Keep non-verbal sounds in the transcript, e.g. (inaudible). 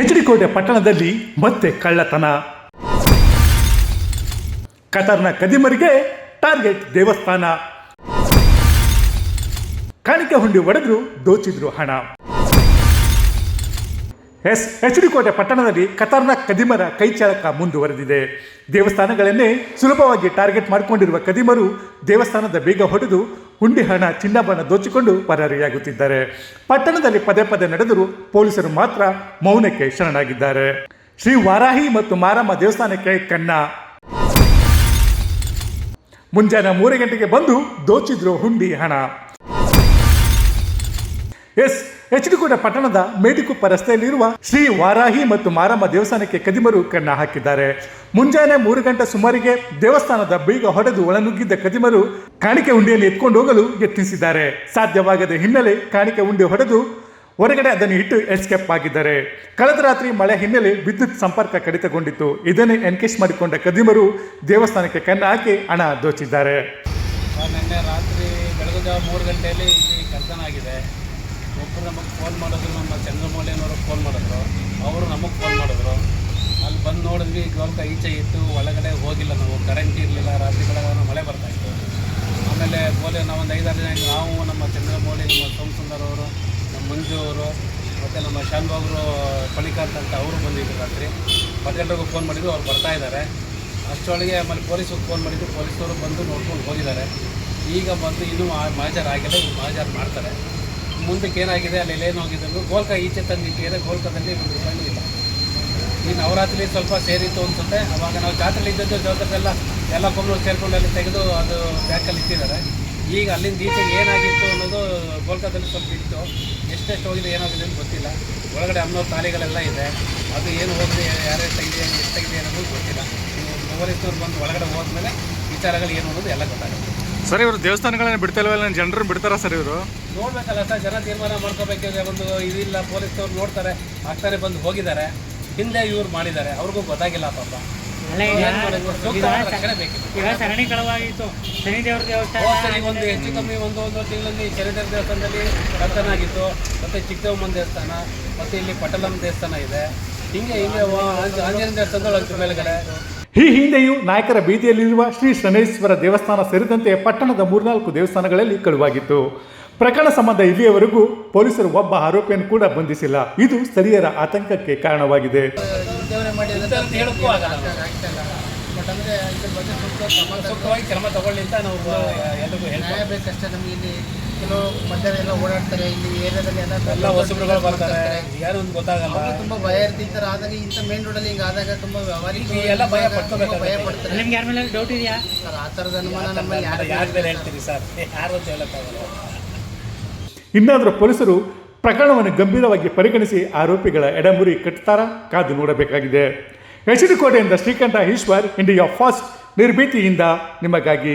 ಹೆಚ್ಡಿಕೋಟೆ ಪಟ್ಟಣದಲ್ಲಿ ಮತ್ತೆ ಕಳ್ಳತನ. ಕತಾರ್ನ ಕದಿಮರಿಗೆ ಟಾರ್ಗೆಟ್ ದೇವಸ್ಥಾನ. ಕಾಣಿಕೆ ಹುಂಡಿ ಒಡೆದ್ರು ದೋಚಿದ್ರು ಹಣ. ಎಸ್ ಎಚ್ ಡಿ ಕೋಟೆ ಪಟ್ಟಣದಲ್ಲಿ ಕತಾರ್ನ ಕದಿಮರ ಕೈಚಾಳಕ ಮುಂದುವರೆದಿದೆ. ದೇವಸ್ಥಾನಗಳನ್ನೇ ಸುಲಭವಾಗಿ ಟಾರ್ಗೆಟ್ ಮಾಡಿಕೊಂಡಿರುವ ಕದಿಮರು ದೇವಸ್ಥಾನದ ಬೇಗ ಹೊಡೆದು ಹುಂಡಿ ಹಣ ಚಿನ್ನಬಣ್ಣ ದೋಚಿಕೊಂಡು ಪರಾರಿಯಾಗುತ್ತಿದ್ದಾರೆ. ಪಟ್ಟಣದಲ್ಲಿ ಪದೇ ಪದೇ ನಡೆದರೂ ಪೊಲೀಸರು ಮಾತ್ರ ಮೌನಕ್ಕೆ ಶರಣಾಗಿದ್ದಾರೆ. ಶ್ರೀ ವಾರಾಹಿ ಮತ್ತು ಮಾರಮ್ಮ ದೇವಸ್ಥಾನಕ್ಕೆ ಕನ್ನ. ಮುಂಜಾನೆ ಮೂರು ಗಂಟೆಗೆ ಬಂದು ದೋಚಿದ್ರು ಹುಂಡಿ ಹಣ. ಎಸ್ ಎಚ್ ಡಿ ಪಟ್ಟಣದ ಮೇಡಿಕುಪ್ಪ ರಸ್ತೆಯಲ್ಲಿರುವ ಶ್ರೀ ವಾರಾಹಿ ಮತ್ತು ಮಾರಮ್ಮ ದೇವಸ್ಥಾನಕ್ಕೆ ಕದಿಮರು ಕಣ್ಣ ಹಾಕಿದ್ದಾರೆ. ಮುಂಜಾನೆ ಮೂರು ಗಂಟೆ ಸುಮಾರಿಗೆ ದೇವಸ್ಥಾನದ ಬೀಗ ಹೊಡೆದು ಒಳನುಗ್ಗಿದ್ದ ಕದಿಮರು ಕಾಣಿಕೆ ಉಂಡೆಯನ್ನು ಎತ್ಕೊಂಡು ಹೋಗಲು ಯತ್ನಿಸಿದ್ದಾರೆ. ಸಾಧ್ಯವಾಗದ ಹಿನ್ನೆಲೆ ಕಾಣಿಕೆ ಉಂಡೆ ಹೊಡೆದು ಹೊರಗಡೆ ಅದನ್ನು ಇಟ್ಟು ಎಸ್ಕೇಪ್ ಆಗಿದ್ದಾರೆ. ಕಳೆದ ರಾತ್ರಿ ಮಳೆ ಹಿನ್ನೆಲೆ ವಿದ್ಯುತ್ ಸಂಪರ್ಕ ಕಡಿತಗೊಂಡಿತ್ತು. ಇದನ್ನೇ ಎನ್ಕೇಶ್ ಮಾಡಿಕೊಂಡ ಕದಿಮರು ದೇವಸ್ಥಾನಕ್ಕೆ ಕನ್ನ ಹಾಕಿ ಹಣ ದೋಚಿದ್ದಾರೆ. ನಿನ್ನೆ ರಾತ್ರಿ ಬೆಳಗ್ಗೆ ಮೂರು ಗಂಟೆಯಲ್ಲಿ ಆಗಿದೆ. ಒಬ್ಬರು ನಮಗೆ ಫೋನ್ ಮಾಡಿದ್ರು, ನಮ್ಮ ಚಂದ್ರಮೌಳಿಯನವರು ಫೋನ್ ಮಾಡಿದ್ರು, ಅವರು ನಮಗೆ ಫೋನ್ ಮಾಡಿದ್ರು. ಅಲ್ಲಿ ಬಂದು ನೋಡಿದ್ವಿ ಗೋಲ್ಕ ಈಚೆ ಇತ್ತು, ಒಳಗಡೆ ಹೋಗಿಲ್ಲ ನಾವು ಕರೆಂಟ್ ಇರಲಿಲ್ಲ, ರಾತ್ರಿ ಬೆಳಗ್ಗೆ ಮಳೆ ಬರ್ತಾಯಿತ್ತು ಆಮೇಲೆ ಕೋಲೆ ಒಂದು ಐದಾರು ಜನ ನಾವು, ನಮ್ಮ ಚಂದ್ರಮೌಳಿ, ನಮ್ಮ ಸೋಮಸುಂದರ್ ಅವರು, ನಮ್ಮ ಮಂಜು ಅವರು, ಮತ್ತು ನಮ್ಮ ಶಾನ್ಭಾಗ್ರು ಪಣಿಕಾಂತ್ ಅಂತ ಅವರು ಬಂದಿದ್ದರು ರಾತ್ರಿ. ಪತ್ತೆಲ್ರಿಗೂ ಫೋನ್ ಮಾಡಿದ್ರು, ಅವ್ರು ಬರ್ತಾ ಇದ್ದಾರೆ ಅಷ್ಟೊಳಗೆ ಆಮೇಲೆ ಪೊಲೀಸಿಗೆ ಫೋನ್ ಮಾಡಿದ್ರು ಪೊಲೀಸವರು ಬಂದು ನೋಡ್ಕೊಂಡು ಹೋಗಿದ್ದಾರೆ. ಈಗ ಬಂದು ಇನ್ನೂ ಮಾ- ಮಾಜರ್ ಆಗಿಲ್ಲ ಈಗ ಮಾಡ್ತಾರೆ. ಮುಂದಕ್ಕೆ ಏನಾಗಿದೆ ಅಲ್ಲಿ ಏನು ಹೋಗಿದ್ರು ಗೋಲ್ಕ ಈಚೆ ತಂದಿಟ್ಟಿದ್ದಾರೆ, ಗೋಲ್ಕದಲ್ಲಿ ಒಂದು ಇಲ್ಲ. ಈ ನವರಾತ್ರಿ ಸ್ವಲ್ಪ ಸೇರಿತ್ತು ಅನ್ಸುತ್ತೆ. ಅವಾಗ ನಾವು ಜಾತ್ರೆಲಿ ಇದ್ದದ್ದು ಜವಾಬ್ದಾರೆಲ್ಲ ಎಲ್ಲ ಕೊಂಬಳು ಸೇರಿಕೊಂಡು ಅಲ್ಲಿ ತೆಗೆದು ಅದು ಬ್ಯಾಕಲ್ಲಿ ಇಟ್ಟಿದ್ದಾರೆ. ಈಗ ಅಲ್ಲಿಂದ ಈಚೆ ಏನಾಗಿತ್ತು ಅನ್ನೋದು ಗೋಲ್ಕದಲ್ಲಿ ಸ್ವಲ್ಪ ಇತ್ತು ಎಷ್ಟೆಷ್ಟು ಹೋಗಿದೆ, ಏನಾಗಿದೆ ಅಂತ ಗೊತ್ತಿಲ್ಲ. ಒಳಗಡೆ ಅನ್ನೋ ತಾಲಿಗಳೆಲ್ಲ ಇದೆ. ಅದು ಏನು ಹೋಗಿದೆ, ಯಾರ್ಯಾರು ತೆಗಿದೆ ಎಷ್ಟು ತೆಗಿದೆ ಅನ್ನೋದು ಗೊತ್ತಿಲ್ಲ. ಪೊಲೀಸ್ನವ್ರು ಬಂದು ಒಳಗಡೆ ಹೋದ್ಮೇಲೆ ವಿಚಾರಗಳು ಏನು ಅನ್ನೋದು ಎಲ್ಲ ಗೊತ್ತಾಗುತ್ತೆ. ಸರ್ ಇವರು ದೇವಸ್ಥಾನಗಳನ್ನ ಬಿಡ್ತಾ ಇಲ್ವಲ್ಲ ಜನರು ಬಿಡ್ತಾರ ಸರ್ ಇವರು? ನೋಡ್ಬೇಕಲ್ಲ ಸರ್ ಜನ ತೀರ್ಮಾನ ಮಾಡ್ಕೋಬೇಕಿದ್ರೆ ಒಂದು ಇದಿಲ್ಲ ಪೊಲೀಸ್ನವ್ರು ನೋಡ್ತಾರೆ ಆಗ್ತಾರೆ ಬಂದು ಹೋಗಿದ್ದಾರೆ. ಹಿಂದೆ ಇವ್ರು ಮಾಡಿದ್ದಾರೆ ಅವ್ರಿಗೂ ಗೊತ್ತಾಗಿಲ್ಲ ಪಾಪ. ಅಲ್ಲ ಈಗ ಏನ್ ಮಾಡೋದು? ರಕ್ಷಣೆ ಬೇಕಿತ್ತು. ಈಗ ಸರಣಿ ಕಳವಾಗಿತ್ತು ದೇವಸ್ಥಾನ ಒಂದು ಹೆಚ್ಚು ಕಮ್ಮಿ ಒಂದು ಒಂದು ತಿಂಗಳಲ್ಲಿ ಶನಿದೇವ ದೇವಸ್ಥಾನದಲ್ಲಿ ಕರ್ತನ ಆಗಿತ್ತು ಮತ್ತೆ ಚಿಕ್ಕದೇವಮ್ಮನ ದೇವಸ್ಥಾನ ಮತ್ತೆ ಇಲ್ಲಿ ಪಟಲಂ ದೇವಸ್ಥಾನ ಇದೆ. ಹಿಂಗೆ ಹಿಂಗೆ ವ- ಆಂಜ- ಆಂಜನೇಯ ದೇವಸ್ಥಾನದಲ್ಲಿ ಅದ್ರ ಮೇಲ್ಗಡೆ. ಈ ಹಿಂದೆಯೂ ನಾಯಕರ ಬೀದಿಯಲ್ಲಿರುವ ಶ್ರೀ ಶನೇಶ್ವರ ದೇವಸ್ಥಾನ ಸೇರಿದಂತೆ ಪಟ್ಟಣದ ಮೂರ್ನಾಲ್ಕು ದೇವಸ್ಥಾನಗಳಲ್ಲಿ ಕಳುವಾಗಿತ್ತು. ಪ್ರಕರಣ ಸಂಬಂಧ ಇಲ್ಲಿಯವರೆಗೂ ಪೊಲೀಸರು ಒಬ್ಬ ಆರೋಪಿಯನ್ನು ಕೂಡ ಬಂಧಿಸಿಲ್ಲ. ಇದು ಸ್ಥಳೀಯರ ಆತಂಕಕ್ಕೆ ಕಾರಣವಾಗಿದೆ. ಕೆಲವು ಮಧ್ಯರೆಲ್ಲ ಓಡಾಡ್ತಾರೆ ಇಲ್ಲಿ ಏರಿಯಾದಲ್ಲಿ ಎಲ್ಲ ಎಲ್ಲ ಹೊಸಬ್ರುಗಳು ಬರ್ತಾರೆ. ಯಾರು ಒಂದು ಗೊತ್ತಾಗಲ್ಲ. ತುಂಬಾ ಭಯ ಇರುತ್ತೆ ಈ ಥರ ಆದಾಗ ಇಂಥ ಮೇನ್ ರೋಡಲ್ಲಿ ಹಿಂಗೆ ಆದಾಗ ತುಂಬಾ ವ್ಯವಹಾರಿಕ ಎಲ್ಲ ಭಯ ತುಂಬಾ ಪಡ್ಕೋಬೇಕಾಗುತ್ತೆ. ಭಯ ಪಡ್ತಾರೆ. ನಿಮ್ಗೆ ಯಾರ ಮೇಲೆ ಡೌಟ್ ಇದೆಯಾ? ಸರ್ ಆ ಥರದ ಅನುಮಾನ ನಮ್ಮಲ್ಲಿ ಯಾರು ಯಾರ ಮೇಲೆ ಹೇಳ್ತೀರಿ ಸರ್? (laughs) ಯಾರು ಅಂತ ಹೇಳಕ್ಕಾಗಲ್ಲ. ಇನ್ನಾದರೂ ಪೊಲೀಸರು ಪ್ರಕರಣವನ್ನು ಗಂಭೀರವಾಗಿ ಪರಿಗಣಿಸಿ ಆರೋಪಿಗಳ ಎಡಮುರಿ ಕಟ್ತಾರ? ಕಾದು ನೋಡಬೇಕಾಗಿದೆ. ಎಚ್ ಡಿ ಕೋಟೆಯಿಂದ ಶ್ರೀಕಂಠ ಈಶ್ವರ್ ಇಂಡಿಯಾ ಫಾಸ್ಟ್ ನಿರ್ಭೀತಿಯಿಂದ ನಿಮಗಾಗಿ